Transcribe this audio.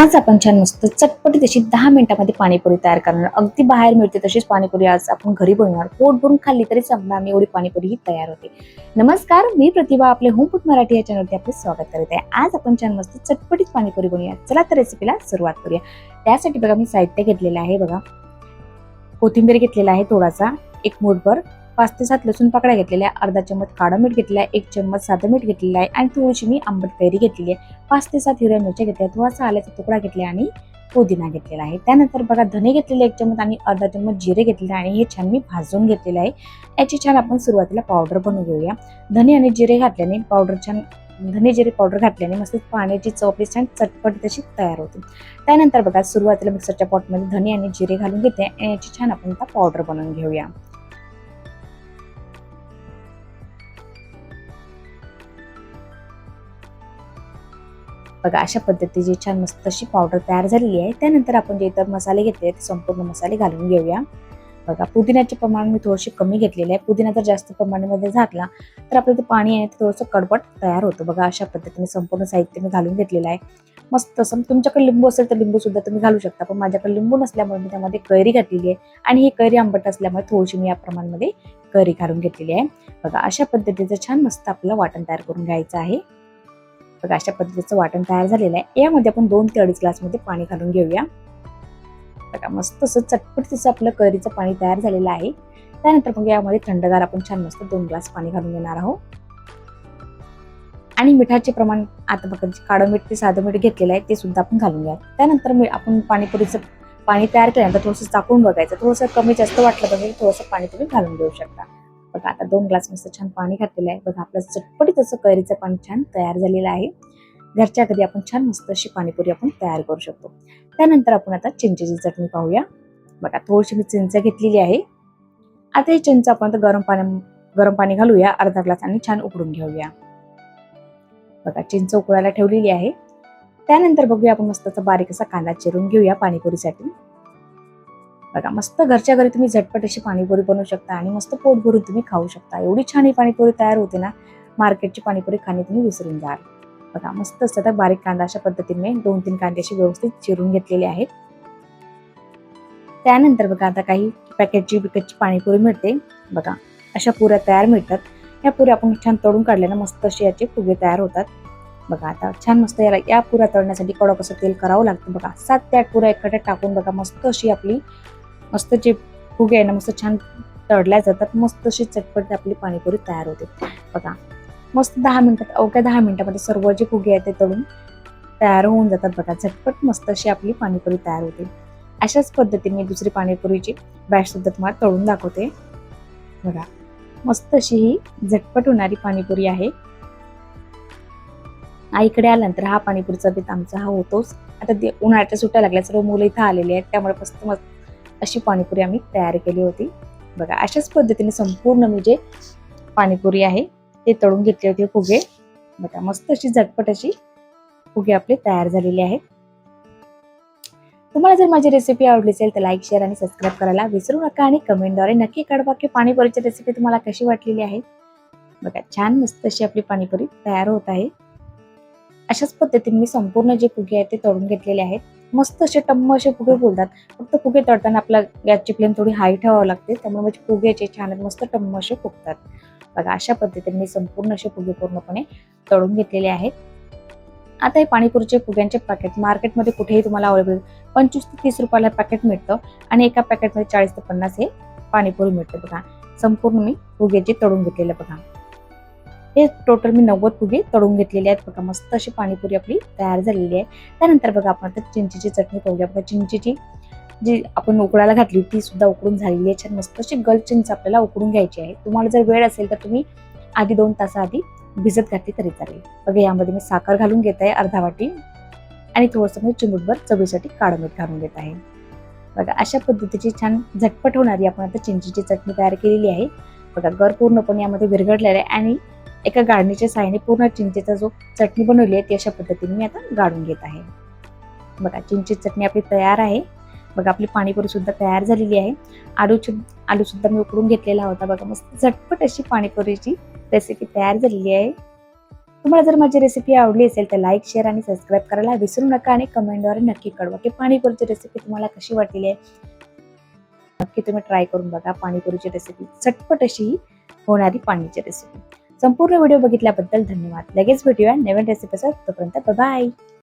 आज आपण छान मस्त चटपटीत अशी दहा मिनिटामध्ये पाणीपुरी तयार करणार. अगदी बाहेर मिळते तशीच पाणीपुरी आज आपण घरी बनवणार. पोट भरून खाल्ली तरी संपणार नाही एवढी पाणीपुरी ही तयार होते. नमस्कार मी प्रतिभा आपले होम फूड मराठी या चॅनलवरती आपले स्वागत करत आहे. आज आपण छान मस्त चटपटीत पाणीपुरी बनवूया. चला तर रेसिपीला सुरुवात करूया. त्यासाठी बघा मी साहित्य घेतलेलं आहे बघा. कोथिंबीर घेतलेला आहे थोडासा. एक मूठभर. पाच ते सात लसूण पाकळ्या घेतलेल्या अर्धा चम्मच काळं मीठ घेतलेला आहे एक चम्मच साधं मीठ घेतलेलं आहे आणि थोडीशी मी आंबट कैरी घेतलेली आहे. पाच ते सात हिरव्या मिरच्या घेतल्या थोडासा आल्याचा तुकडा घेतला आणि पुदिना घेतलेला आहे. त्यानंतर बघा धने घेतलेले एक चम्मच आणि अर्धा चम्मच जिरे घेतलेले आणि हे छान मी भाजून घेतलेलं आहे. याची छान आपण सुरुवातीला पावडर बनवून घेऊया. धने आणि जिरे घातल्याने पावडर छान धने जिरे पावडर घातल्याने मस्त पाण्याची चव आपली छान चटपट तशी तयार होते. त्यानंतर बघा सुरुवातीला मिक्सरच्या पॉटमध्ये धने आणि जिरे घालून घेते आणि याची छान आपण आता पावडर बनवून घेऊया. बघा अशा पद्धतीची छान मस्त अशी पावडर तयार झालेली आहे. त्यानंतर आपण जे इतर मसाले घेतले ते संपूर्ण मसाले घालून घेऊया. बघा पुदिन्याचे प्रमाण मी थोडेसे कमी घेतलेले आहे. पुदिना जर जास्त प्रमाणामध्ये घातला तर आपलं ते पाणी आहे ते थोडंसं कडबट तयार होतं. बघा अशा पद्धतीने संपूर्ण साहित्य मी घालून घेतलेलं आहे. मस्त असं तुमच्याकडे लिंबू असेल तर लिंबू सुद्धा तुम्ही घालू शकता पण माझ्याकडे लिंबू नसल्यामुळे मी त्यामध्ये कैरी घातलेली आहे. आणि ही कैरी आंबट असल्यामुळे थोडीशी मी या प्रमाणामध्ये कैरी घालून घेतलेली आहे. बघा अशा पद्धतीचं छान मस्त आपलं वाटण तयार करून घ्यायचं आहे. बघा अशा पद्धतीचं वाटण तयार झालेलं आहे. यामध्ये आपण दोन ते अडीच ग्लासमध्ये पाणी घालून घेऊया. बघा मस्त असं चटपटीचं आपलं करीचं पाणी तयार झालेलं आहे. त्यानंतर मग यामध्ये थंडगार आपण छान मस्त दोन ग्लास पाणी घालून घेणार आहोत. आणि मिठाचे प्रमाण आता बघा काळं मीठ ते साधं मीठ घेतलेलं आहे ते सुद्धा आपण घालून घ्या त्यानंतर मी आपण पाणीपुरीचं पाणी तयार केल्यानंतर थोडंसं चाकून बघायचं. थोडंसं कमी जास्त वाटलं पाहिजे थोडंसं पाणी तुम्ही घालून घेऊ शकता. बघा आता दोन ग्लास मस्त छान पाणी घातलेलं आहे. बघा आपलं चटपटीत असं कैरीचं पाणी छान तयार झालेलं आहे. घरच्या घरी आपण छान मस्त अशी पाणीपुरी आपण तयार करू शकतो. त्यानंतर आपण आता चिंचेची चटणी पाहूया. बघा थोडीशी मी चिंच घेतलेली आहे. आता ही चिंच आपण आता गरम पाणी गरम पाणी घालूया. अर्धा ग्लास आणि छान उकडून घेऊया. बघा चिंच उकळायला ठेवलेली आहे. त्यानंतर बघूया आपण मस्त बारीक असा कांदा चिरून घेऊया पाणीपुरीसाठी. बघा मस्त घरच्या घरी तुम्ही झटपट अशी पाणीपुरी बनवू शकता आणि मस्त पोट भरून तुम्ही खाऊ शकता. एवढी छान ही पाणीपुरी तयार होते ना मार्केटची पाणीपुरी खाणे तुम्ही विसरून जाल. बघा मस्त असतात बारीक कांदा अशा पद्धतीने दोन तीन कांदे असे व्यवस्थित चिरून घेतलेले आहेत. त्यानंतर बघा आता काही पॅकेटची विकतची पाणीपुरी मिळते. बघा अशा पुऱ्या तयार मिळतात. या पुऱ्या आपण छान तळून काढल्यानं मस्त असे याचे फुगे तयार होतात. बघा आता छान मस्त याला या पुऱ्या तळण्यासाठी कडक असं तेल करावं लागतं. बघा सात ते आठ पुऱ्या एकट्या टाकून बघा मस्त अशी आपली मस्त जे फुगे आहे ना मस्त छान तळल्या जातात. मस्त अशी चटपट आपली पाणीपुरी तयार होते. बघा मस्त दहा मिनिटात अवघ्या दहा मिनिटामध्ये सर्व जे फुगे आहेत ते तळून तयार होऊन जातात बघा. झटपट मस्त अशी आपली पाणीपुरी तयार होते. अशाच पद्धतीने मी दुसरी पाणीपुरीची बॅच सुद्धा तुम्हाला तळून दाखवते. बघा मस्त अशी ही झटपट होणारी पाणीपुरी आहे. आईकडे आल्यानंतर हा पाणीपुरीचा बेत आमचा हा होतोच. आता ते उन्हाळ्याच्या सुट्ट्या लागल्या सर्व मुलं इथं आलेली आहेत त्यामुळे मस्त मस्त अशी पाणीपुरी आम्ही तयार केली होती. बघा अशाच पद्धतीने संपूर्ण मी जे पाणीपुरी आहे ते तळून घेतले होते फुगे. बघा मस्त अशी झटपट अशी फुगे आपले तयार झालेले आहेत. तुम्हाला जर माझी रेसिपी आवडली असेल तर लाईक शेअर आणि सबस्क्राईब करायला विसरू नका आणि कमेंटद्वारे नक्की कळवा की पाणीपुरीची रेसिपी तुम्हाला कशी वाटलेली आहे. बघा छान मस्त अशी आपली पाणीपुरी तयार होत आहे. अशाच पद्धतीने मी संपूर्ण जे फुगे आहेत ते तळून घेतलेले आहेत. मस्त असे टम्म असे फुगे बोलतात फक्त फुगे तळताना आपला गॅसची फ्लेम थोडी हाय ठेवावं लागते. त्यामुळे म्हणजे माझे फुगेचे छान आहेत, मस्त टम्म असे फुगतात. बघा अशा पद्धतीने मी संपूर्ण असे फुगे पूर्णपणे तळून घेतलेले आहेत. आता हे पाणीपुरीचे फुग्यांचे पॅकेट मार्केटमध्ये कुठेही तुम्हाला अवेलेबल पंचवीस ते तीस रुपयाला पॅकेट मिळतं आणि एका पॅकेटमध्ये चाळीस ते पन्नास हे पाणीपुरी मिळतं. बघा संपूर्ण मी फुग्याचे तळून घेतलेलं बघा. हे टोटल मी नव्वद फुगे तळून घेतलेले आहेत बघा. मस्त अशी पाणीपुरी आपली तयार झालेली आहे. त्यानंतर बघा आपण आता चिंचेची चटणी पाहूया. बघा चिंचेची जी आपण उकडायला घातली ती सुद्धा उकडून झालेली आहे. छान मस्त अशी गल चिंच आपल्याला उकडून घ्यायची आहे. तुम्हाला जर वेळ असेल तर तुम्ही आधी दोन तासाआधी भिजत घातली तरी चालेल. बघा यामध्ये मी साखर घालून घेत आहे अर्धा वाटी आणि थोडंसं म्हणजे मी चिमूटभर चवीसाठी काळं मीठ घालून घेत आहे. बघा अशा पद्धतीची छान झटपट होणारी आपण आता चिंचेची चटणी तयार केलेली आहे. बघा गर पूर्णपणे यामध्ये विरघडलेला आहे आणि एका गाळणीच्या साहाय्याने पूर्ण चिंचेचा जो चटणी बनवली आहे ती अशा पद्धतीने मी आता गाळून घेत आहे. बघा चिंचेची चटणी आपली तयार आहे. बघा आपली पाणीपुरी सुद्धा तयार झालेली आहे. आलू आलू सुद्धा मी उकडून घेतलेला होता. बघा मस्त झटपट अशी पाणीपुरीची रेसिपी तयार झालेली आहे. तुम्हाला जर माझी रेसिपी आवडली असेल तर लाईक शेअर आणि सबस्क्राईब करायला विसरू नका आणि कमेंटद्वारे नक्की कळवा की पाणीपुरीची रेसिपी तुम्हाला कशी वाटलेली आहे. नक्की तुम्ही ट्राय करून बघा पाणीपुरीची रेसिपी चटपट अशी होणारी पाणीची रेसिपी संपूर्ण व्हिडिओ बघितल्याबद्दल धन्यवाद. लगेच भेटूया नवीन रेसिपीसह तोपर्यंत बाय